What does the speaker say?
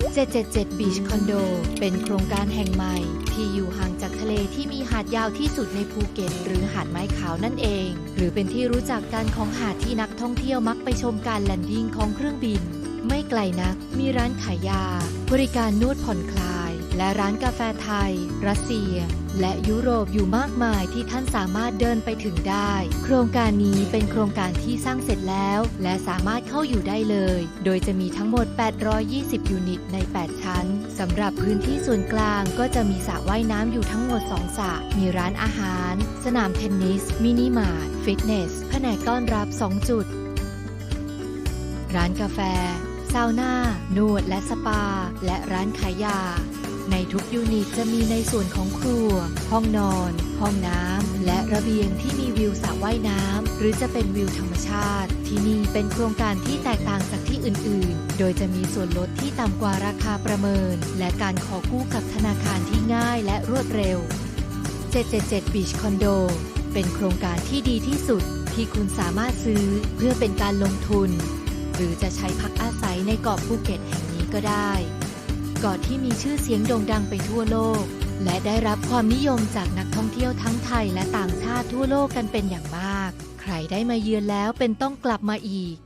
777 Beach Condo เป็นโครงการแห่งใหม่ ที่อยู่ห่างจากทะเลที่มีหาดยาวที่สุดในภูเก็ต หรือหาดไม้ขาวนั่นเอง หรือเป็นที่รู้จักกันของหาดที่นักท่องเที่ยวมักไปชมการแลนดิ้งของเครื่องบิน ไม่ไกลนัก มีร้านขายยา บริการนวดผ่อนคลาย และร้านกาแฟไทย รัสเซีย และยุโรปอยู่มากมายที่ท่านสามารถเดินไปถึงได้ โครงการนี้เป็นโครงการที่สร้างเสร็จแล้ว และสามารถเข้าอยู่ได้เลย โดยจะมีทั้งหมด 820 ยูนิตใน 8 ชั้นสำหรับพื้นที่ส่วนกลางก็จะมีสระว่ายน้ำอยู่ทั้งหมด 2สระมีร้านอาหาร สนามเทนนิส มินิมาร์ทฟิตเนสแผนกต้อนรับ 2 จุด ร้านกาแฟซาวน่า นวดและสปา และร้านขายยา ในทุกยูนิตจะมีในส่วนของครัว ห้องนอน ห้องน้ำ และระเบียงที่มีวิวสระว่ายน้ำ หรือจะเป็นวิวธรรมชาติ ที่นี่เป็นโครงการที่แตกต่างจากที่อื่น ๆ โดยจะมีส่วนลดที่ต่ำกว่าราคาประเมิน และการขอกู้กับธนาคารที่ง่ายและรวดเร็ว 777 Beach Condo เป็นโครงการที่ดีที่สุดที่คุณสามารถซื้อเพื่อเป็นการลงทุน หรือจะใช้พักอาศัยในเกาะภูเก็ตแห่งนี้ก็ได้ เกาะที่มีชื่อเสียงโด่งดังไปทั่วโลก และได้รับความนิยมจากนักท่องเที่ยวทั้งไทยและต่างชาติทั่วโลกกันเป็นอย่างมาก ใครได้มาเยือนแล้วเป็นต้องกลับมาอีก